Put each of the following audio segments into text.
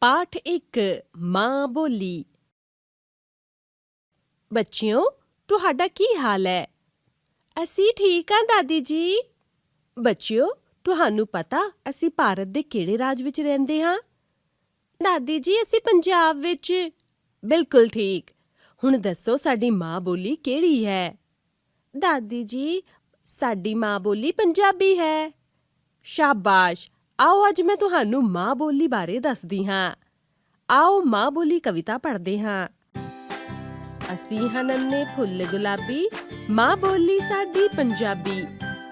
ਪਾਠ 1 ਮਾਂ ਬੋਲੀ। ਬੱਚਿਓ, ਤੁਹਾਡਾ ਕੀ ਹਾਲ ਹੈ? ਅਸੀਂ ਠੀਕ ਹਾਂ, ਦਾਦੀ ਜੀ। ਬੱਚਿਓ, ਤੁਹਾਨੂੰ ਪਤਾ ਅਸੀਂ ਭਾਰਤ ਦੇ ਕਿਹੜੇ ਰਾਜ ਵਿੱਚ ਰਹਿੰਦੇ ਹਾਂ? ਦਾਦੀ ਜੀ, ਅਸੀਂ ਪੰਜਾਬ ਵਿੱਚ। ਬਿਲਕੁਲ ਠੀਕ। ਹੁਣ ਦੱਸੋ, ਸਾਡੀ ਮਾਂ ਬੋਲੀ ਕਿਹੜੀ ਹੈ? ਦਾਦੀ ਜੀ, ਸਾਡੀ ਮਾਂ ਬੋਲੀ ਪੰਜਾਬੀ ਹੈ। ਸ਼ਾਬਾਸ਼! ਆਓ ਅੱਜ ਮੈਂ ਤੁਹਾਨੂੰ ਮਾਂ ਬੋਲੀ ਬਾਰੇ ਦੱਸਦੀ ਹਾਂ। ਆਓ ਮਾਂ ਬੋਲੀ ਕਵਿਤਾ ਪੜ੍ਹਦੇ ਹਾਂ। ਅਸੀਂ ਹਾਂ ਨੰਨੇ ਫੁੱਲ ਗੁਲਾਬੀ, ਮਾਂ ਬੋਲੀ ਸਾਡੀ ਪੰਜਾਬੀ।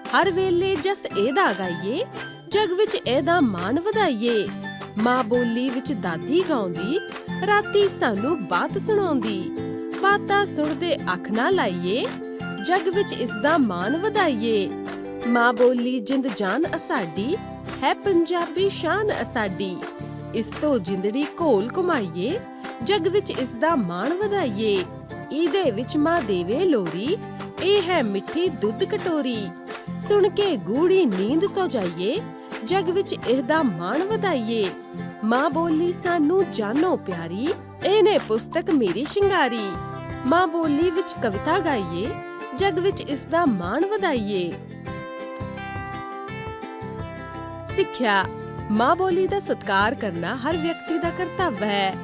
ਹਰ ਵੇਲੇ ਜਸ ਇਹਦਾ ਗਾਈਏ, ਜਗ ਵਿੱਚ ਇਹਦਾ ਮਾਣ ਵਧਾਈਏ। ਮਾਂ ਬੋਲੀ ਵਿੱਚ ਦਾਦੀ ਗਾਉਂਦੀ, ਰਾਤੀ ਸਾਨੂੰ ਬਾਤ ਸੁਣਾਉਂਦੀ। ਬਾਤਾਂ ਸੁਣਦੇ ਅੱਖ ਨਾ ਲਾਈਏ, ਜਗ ਵਿੱਚ ਇਸ ਦਾ ਮਾਣ ਵਧਾਈਏ। ਮਾਂ ਬੋਲੀ ਜਿੰਦ ਜਾਨ ਅਸਾਡੀ ਹੈ ਪੰਜਾਬੀ ਸ਼ਾਨ ਅਸਾਡੀ। ਇਸ ਤੋਂ ਜਿੰਦੜੀ ਘੋਲ ਘੁਮਾਈਏ, ਜਗ ਵਿੱਚ ਇਸ ਦਾ ਮਾਣ ਵਧਾਈਏ। ਇਹਦੇ ਵਿੱਚ ਮਾਂ ਦੇਵੇ ਲੋਰੀ, ਇਹ ਹੈ ਮਿੱਠੀ ਦੁੱਧ ਕਟੋਰੀ। ਸੁਣ ਕੇ ਗੂੜੀ ਨੀਂਦ ਸੋ ਜਾਈਏ, ਜਗ ਵਿੱਚ ਦਾ ਮਾਣ ਵਧਾਈਏ। ਮਾਂ ਬੋਲੀ, ਸਾਨੂੰ ਜਾਨੋ ਪਿਆਰੀ ਇਹਨੇ ਪੁਸਤਕ ਮੇਰੀ ਸ਼ਿੰਗਾਰੀ। ਮਾਂ ਬੋਲੀ ਵਿੱਚ ਕਵਿਤਾ ਗਾਈਏ, ਜਗ ਵਿੱਚ ਇਸ ਦਾ ਮਾਣ ਵਧਾਈਏ। ਸਿੱਖਿਆ। ਮਾਂ ਬੋਲੀ ਦਾ ਸਤਿਕਾਰ ਕਰਨਾ ਹਰ ਵਿਅਕਤੀ ਦਾ ਕਰਤੱਵ ਹੈ।